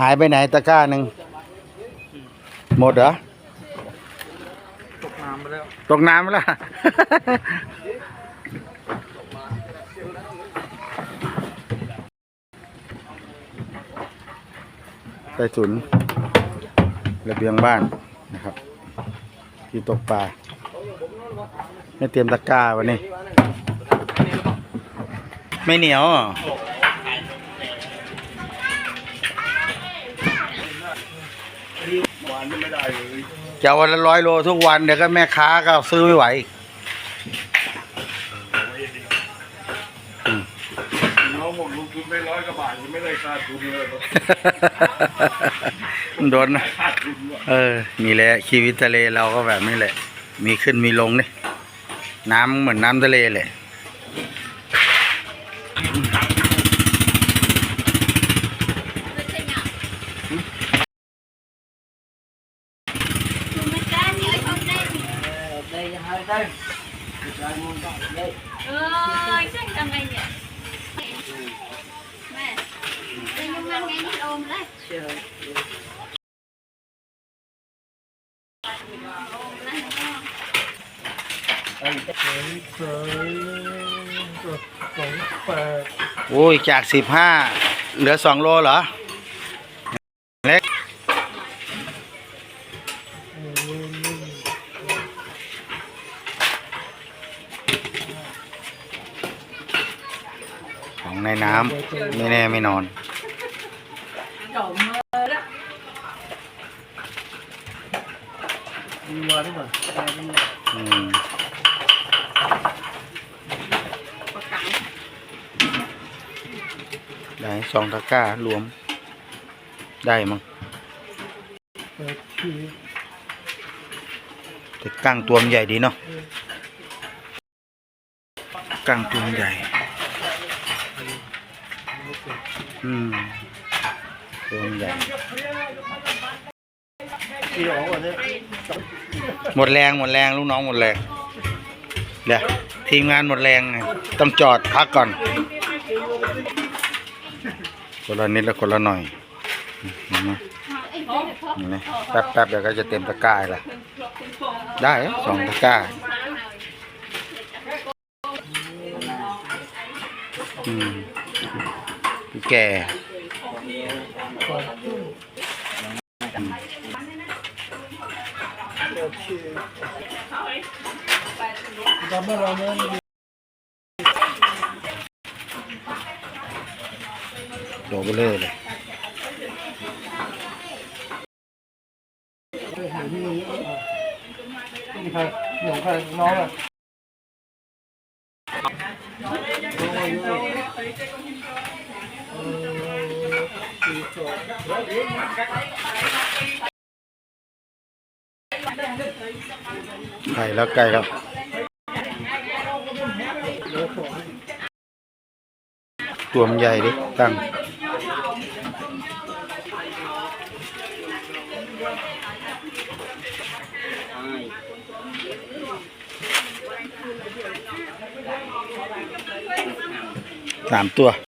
หายไปไหนตะกร้าหนึ่งหมดเหรอ ตกน้ำไปแล้ว ตกน้ำไปแล้ว ใต้ถุนระเบียงบ้านนะครับ ที่ตกปลาไม่เตรียมตะกร้าวันนี้ ไม่เหนียว เหรอจะวันละร้อยโลทุกวันเดี๋ยวก็แม่ค้าก็ซื้อไม่ไหวอีกน้องบอกลงทุนไปร้อยกว่าบาทยังไม่ได้ขาดทุนเลยโดนนะขาดทุนว่ะเออนี่แหละชีวิตทะเลเราก็แบบนี้แหละ มีขึ้นมีลงนี่น้ำเหมือนน้ำทะเลเลย เออช่างทำไงเนี่ยแม่เป็นยังไงนี่โอมเลยโอมเลย โอ้ยจากสิบห้าเหลือสองโลเหรอ ของในน้ำไม่แน่ไม่นอน đi qua đấy mà Đây, đây mà. อืมได้สองตะกร้ารวม ได้มั้ง Ờ, thì แต่กั้งตัวมันใหญ่ดีเนาะกั้งตัวมันใหญ่ อืมตัวมันใหญ่หมดแรงหมดแรงลูกน้องหมดแรงเดี๋ยวทีมงานหมดแรงไงต้องจอดพักก่อนคนละนิดและคนละหน่อยนไหมเห็นไหมแป๊บแป๊บๆเดี๋ยวก็จะเต็มตะกร้าละได้สองตะกร้าอืม แก่จบเลยดบเเลยนี่ใครหนูใครน้องอะโอ้ ไก่แล้วไก่แล้วตัวมันใหญ่ดิตั้งสามตัว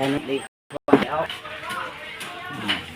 And they fly out. Mm -hmm.